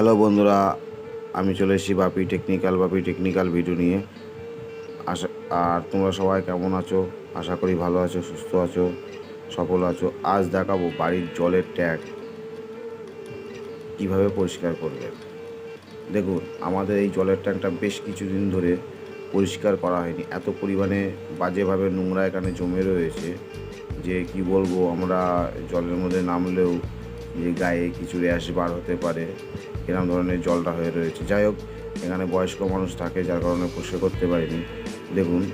Hello বন্ধুরা, আমি চলে এসেছি Bapi technical Bapi technical video নিয়ে। আশা, আর তোমরা সবাই কেমন আছো? আশা করি ভালো আছো, সুস্থ আছো, সফল আছো। আজ দেখাবো বাড়ির জলের ট্যাঙ্ক কীভাবে পরিষ্কার করবে? দেখুন, আমাদের এই জলের ট্যাঙ্কটা বেশ কিছুদিন ধরে পরিষ্কার করা হয়নি। এত পরিমাণে বাজেভাবে নোংরা এখানে জমে রয়েছে যে কি বলব, আমরা জলের মধ্যে নামলেও যে গায়ে কিছু র্যাশ বার হতে পারে এরকম ধরনের জলটা হয়ে রয়েছে। যাই হোক, এখানে বয়স্ক মানুষ থাকে, যার কারণে পরিষ্কার করতে পারিনি। দেখুন,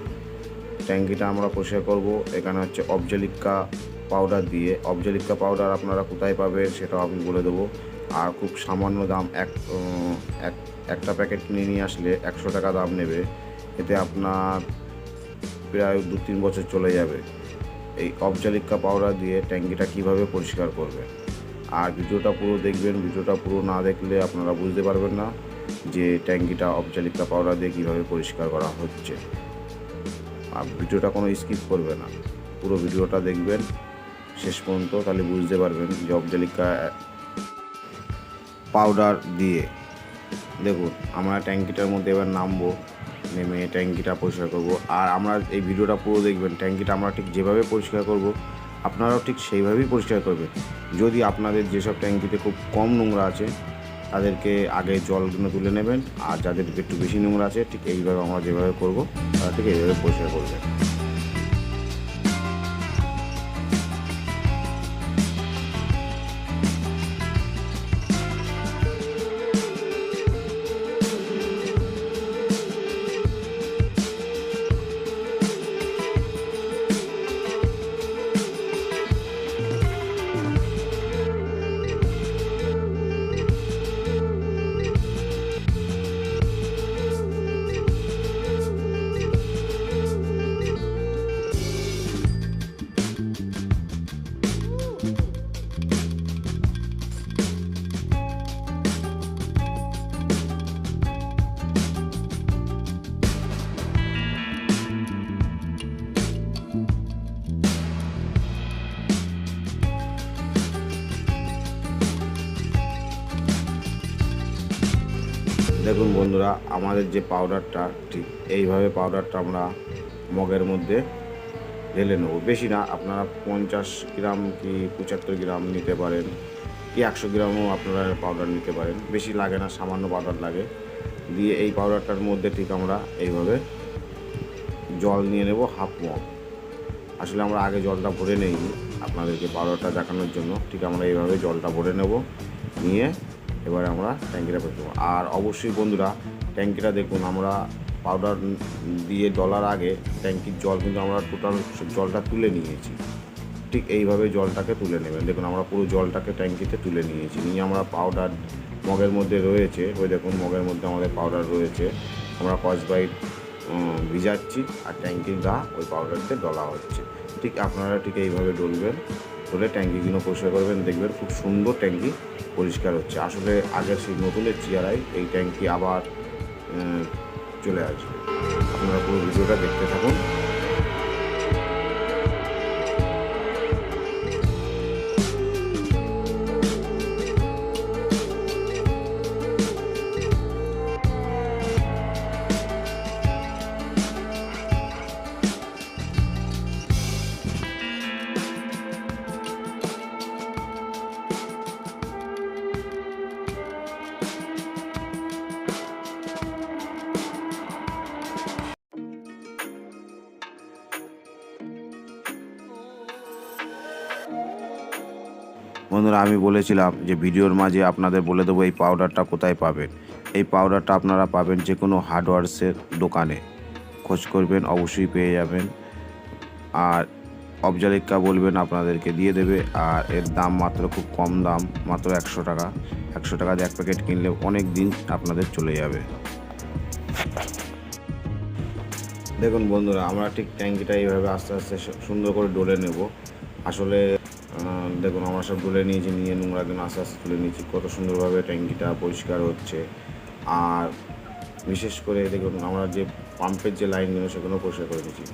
ট্যাঙ্কিটা আমরা পরিষ্কার করব। এখানে হচ্ছে অবজেলিকা পাউডার দিয়ে। অবজেলিকা পাউডার আপনারা কোথায় পাবেন সেটাও আমি বলে দেবো। আর খুব সামান্য দাম, এক এক, একটা প্যাকেট কিনে নিয়ে আসলে একশো টাকা দাম নেবে। এতে আপনার প্রায় দু তিন বছর চলে যাবে। এই অবজালিকা পাউডার দিয়ে ট্যাঙ্কিটা কীভাবে পরিষ্কার করবে আর ভিডিওটা পুরো দেখবেন, ভিডিওটা পুরো না দেখলে আপনারা বুঝতে পারবেন না যে ট্যাঙ্কিটা অবজালিকা পাউডার দিয়ে কীভাবে পরিষ্কার করা হচ্ছে। আর ভিডিওটা কোনো স্কিপ করবে না। পুরো ভিডিওটা দেখবেন, শেষ পর্যন্ত তাহলে বুঝতে পারবেন যে অবজালিকা পাউডার দিয়ে। দেখুন, আমরা ট্যাঙ্কিটার মধ্যে এবার নামবো, নেমে ট্যাঙ্কিটা পরিষ্কার করব। আর আমরা এই ভিডিওটা পুরো দেখবেন, ট্যাঙ্কিটা আমরা ঠিক যেভাবে পরিষ্কার করব আপনারাও ঠিক সেইভাবেই পরিষ্কার করবেন। যদি আপনাদের যেসব ট্যাঙ্কিতে খুব কম নোংরা আছে, তাদেরকে আগে জলগুলো তুলে নেবেন, আর যাদের একটু বেশি নোংরা আছে, ঠিক এইভাবে আমরা যেভাবে করব, তারা ঠিক এইভাবে পরিষ্কার করবেন। দেখুন বন্ধুরা, আমাদের যে পাউডারটা ঠিক এইভাবে পাউডারটা আমরা মগের মধ্যে ঢেলে নেব। বেশি না, আপনারা পঞ্চাশ গ্রাম কি পঁচাত্তর গ্রাম নিতে পারেন, কি একশো গ্রামও আপনারা পাউডার নিতে পারেন। বেশি লাগে না, সামান্য পাউডার লাগে। দিয়ে এই পাউডারটার মধ্যে ঠিক আমরা এইভাবে জল নিয়ে নেব হাফ মগ আসলে আমরা আগে জলটা ভরে নেই আপনাদেরকে পাউডারটা দেখানোর জন্য। ঠিক আমরা এইভাবে জলটা ভরে নেব, নিয়ে এবারে আমরা ট্যাঙ্কিটা দেবো। আর অবশ্যই বন্ধুরা, ট্যাঙ্কিটা দেখুন, আমরা পাউডার দিয়ে ডলার আগে ট্যাঙ্কির জল কিন্তু আমরা টোটাল জলটা তুলে নিয়েছি। ঠিক এইভাবে জলটাকে তুলে নেবেন। দেখুন, আমরা পুরো জলটাকে ট্যাঙ্কিতে তুলে নিয়েছি। নিয়ে আমরা পাউডার মগের মধ্যে রয়েছে। ওই দেখুন, মগের মধ্যে আমাদের পাউডার রয়েছে। আমরা কসবাইট ভিজাচ্ছি আর ট্যাঙ্কির গা ওই পাউডারতে ডলা হচ্ছে। ঠিক আপনারা ঠিক এইভাবে ডলবেন। ডলে ট্যাঙ্কিগুলো পরিষ্কার করবেন, দেখবেন খুব সুন্দর ট্যাঙ্কি পরিষ্কার হচ্ছে। আসলে আগের সেই নতুনের চেয়ারাই এই ট্যাঙ্কি আবার চলে আসবে। আপনারা পুরো ভিডিওটা দেখতে থাকুন। বন্ধুরা, আমি বলেছিলাম যে ভিডিওর মাঝে আপনাদের বলে দেবো এই পাউডারটা কোথায় পাবেন। এই পাউডারটা আপনারা পাবেন যে কোনো হার্ডওয়ার্সের দোকানে। খোঁজ করবেন, অবশ্যই পেয়ে যাবেন। আর অবজালিকা বলবেন আপনাদেরকে দিয়ে দেবে। আর এর দাম মাত্র খুব কম দাম, মাত্র একশো টাকা। একশো টাকা এক প্যাকেট কিনলে অনেক দিন আপনাদের চলে যাবে। দেখুন বন্ধুরা, আমরা ঠিক ট্যাঙ্কিটা এইভাবে আস্তে আস্তে সুন্দর করে ডলে নেব। আসলে দেখুন, আমরা সব ডলে নিয়েছি, নিয়ে নোংরা নোংরাগুলো আস্তে আস্তে তুলে নিয়েছি। কত সুন্দরভাবে ট্যাঙ্কিটা পরিষ্কার হচ্ছে। আর বিশেষ করে দেখুন, আমরা যে পাম্পের যে লাইনগুলো, সেগুলো পরিষ্কার করে নিয়েছি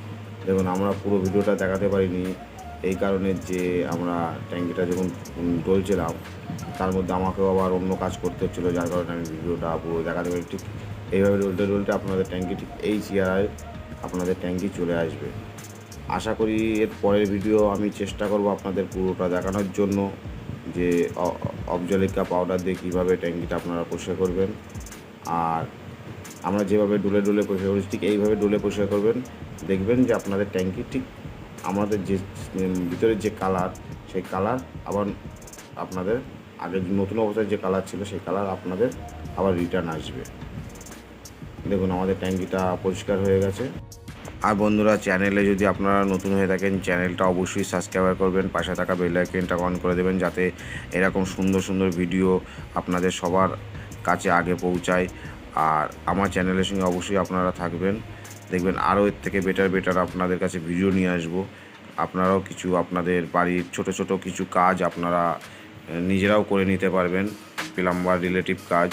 দেখুন, আমরা পুরো ভিডিওটা দেখাতে পারিনি। এই কারণে যে আমরা ট্যাঙ্কিটা যখন ডলছিলাম তার মধ্যে আমাকেও আবার অন্য কাজ করতে হচ্ছিল, যার কারণে আমি ভিডিওটা পুরো দেখাতে পারি ঠিক এইভাবে ডলতে ডলতে আপনাদের ট্যাঙ্কি, ঠিক এই চেয়ারায় আপনাদের ট্যাঙ্কি চলে আসবে। আশা করি এর পরের ভিডিও আমি চেষ্টা করব আপনাদের পুরোটা দেখানোর জন্য যে অবজলিকা পাউডার দিয়ে কীভাবে ট্যাঙ্কিটা আপনারা পরিষ্কার করবেন। আর আমরা যেভাবে ডুলে ডুলে পরিষ্কার করছি, ঠিক এইভাবে ডুলে পরিষ্কার করবেন। দেখবেন যে আপনাদের ট্যাঙ্কি ঠিক আমাদের যে ভিতরের যে কালার সেই কালার আবার আপনাদের আগে নতুন অবস্থায় যে কালার ছিল, সেই কালার আপনাদের আবার রিটার্ন আসবে। দেখুন আমাদের ট্যাঙ্কিটা পরিষ্কার হয়ে গেছে। আর বন্ধুরা চ্যানেলে যদি আপনারা নতুন হয়ে থাকেন চ্যানেলটা অবশ্যই সাবস্ক্রাইব করবেন, পাশে থাকা বেল আইকনটা অন করে দেবেন, যাতে এরকম সুন্দর সুন্দর ভিডিও আপনাদের সবার কাছে আগে পৌঁছায়। আর আমার চ্যানেলের সঙ্গে অবশ্যই আপনারা থাকবেন। দেখবেন আরও এর থেকে বেটার বেটার আপনাদের কাছে ভিডিও নিয়ে আসব। আপনারাও কিছু আপনাদের বাড়ির ছোট ছোট কিছু কাজ আপনারা নিজেরাও করে নিতে পারবেন প্লাম্বার রিলেটিভ কাজ।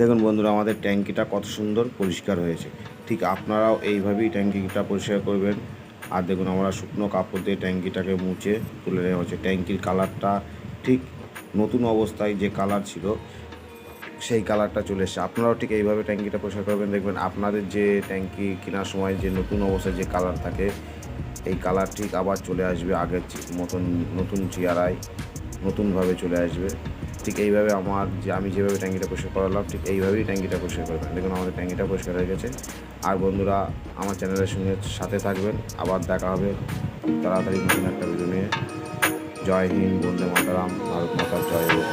দেখুন বন্ধুরা, আমাদের ট্যাঙ্কিটা কত সুন্দর পরিষ্কার হয়েছে। ঠিক আপনারাও এইভাবেই ট্যাঙ্কিটা পরিষ্কার করবেন। আর দেখুন, আমরা শুকনো কাপড় দিয়ে ট্যাঙ্কিটাকে মুছে তুলে নেওয়া হচ্ছে। ট্যাঙ্কির কালারটা ঠিক নতুন অবস্থায় যে কালার ছিল, সেই কালারটা চলে এসছে। আপনারাও ঠিক এইভাবে ট্যাঙ্কিটা পরিষ্কার করবেন। দেখবেন আপনাদের যে ট্যাঙ্কি কেনার সময় যে নতুন অবস্থায় যে কালার থাকে, এই কালার ঠিক আবার চলে আসবে আগের মতন নতুন চেয়ারায় নতুনভাবে চলে আসবে। ঠিক এইভাবে আমার যে আমি যেভাবে ট্যাঙ্কিটা পরিষ্কার করালাম, ঠিক এইভাবেই ট্যাঙ্কিটা পরিষ্কার করবেন। দেখুন আমাদের ট্যাঙ্কিটা পরিষ্কার হয়ে গেছে। আর বন্ধুরা, আমার চ্যানেলের সঙ্গে সাথে থাকবেন। আবার দেখা হবে তাড়াতাড়ি নতুন একটা ভিডিও নিয়ে। জয় হিন্দ, বন্দে মাতারাম, ভারত মাতার জয় হোক।